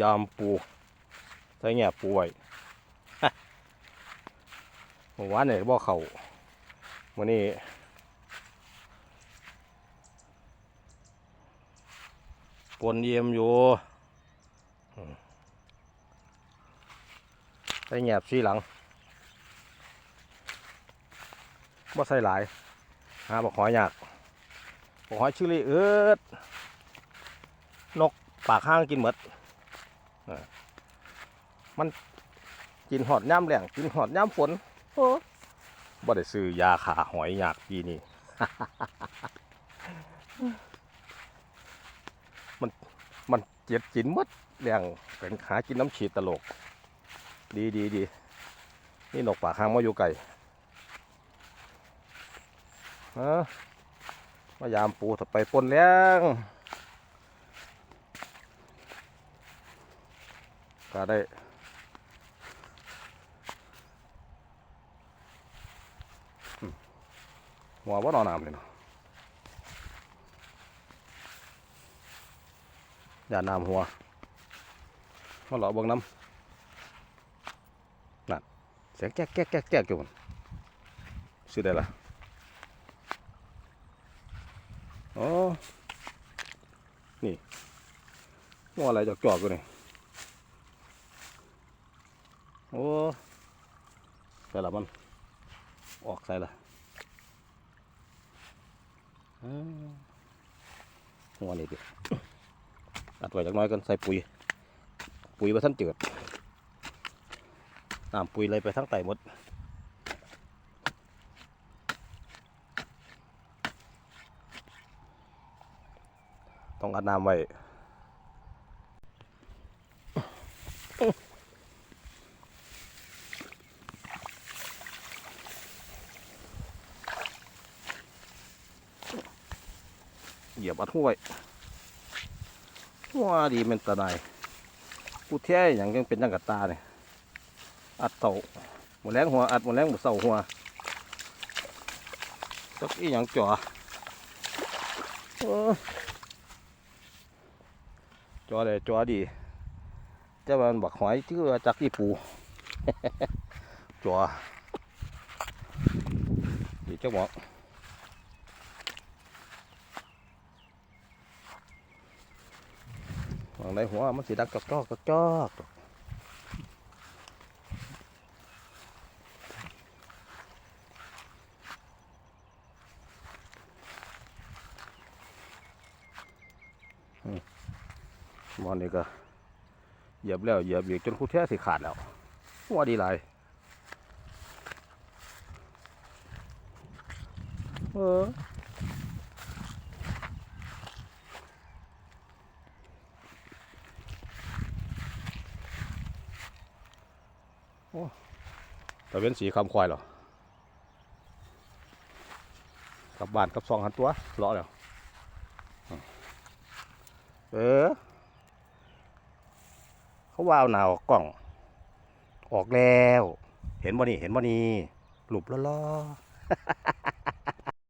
ยามปูใส่แง่ปูไว้ฮะเมื่อวานเนี่ยบ่เขาวันนี้ปนเยี่ยมอยู่ใส่แง่สีหลังบ่ใส่หลาย หาบักหอยยากบักหอยชื่อลี่เอิดนกปากห้างกินหมด มันกินหอดย่ำแหลงกินหอดย่ำฝนโอ้บ่ได้ซื้อยาขาหอยอยากปีนี้มันมันเจ็ดกินหมดแหลงเป็นหากินน้ำฉีดตลก ดีดีดีนี่นกป่าข้างมาอยู่ไก่ฮะมายามปูถ้าไปปนแล้ง ก็ได้หัวว่านอนน้ำเลยเนาะอย่าน้ำหัวมาหล่อเบิ่งน้ำนั่นเสียงแก๊กแก๊กแก๊กแก๊กอยู่มันซื้อได้ละอ๋อนี่หัวอะไรจอกจอกอยู่นี่ โอ้ใส่ละมัน ออกใส่ละหัวนี่ดิอัดไว้จักน้อยกันใส่ปุ๋ย ปุ๋ยไปท่านเจืดน้ำปุ๋ยเลยไปทั้งไตหมดต้องอัดน้ำไว้ เหยียบอัดห้วยว้าดีเป็นตาไนายกูแท้อย่างยังเป็นยังกับตาเนี่ยอัดเต่าหมดแรงหัวอัดหมดแรงหมดเสาหัวสักอีหยังจ่อจ่อเลยจ่อดีแต่ว่ามันบักหอยชื่อว่าจักอีปูจ่อดีเจ้าหมอ กวางในหัวมันสีดังกระจอกกระจอกมหมอนนี่ก็เหยียบแล้วเหยียบอีกจนคู่แท้สิขาดแล้วหัวดีหลายเออ ตะเวนสีคำควายเหรอกลับบ้านกับซองหันตัวเลาะแล้วเออ เขาว่าเอาหนาวกล่อง ออกแล้ว เห็นบ่นี่เห็นบ่นี่หลุบล้อๆ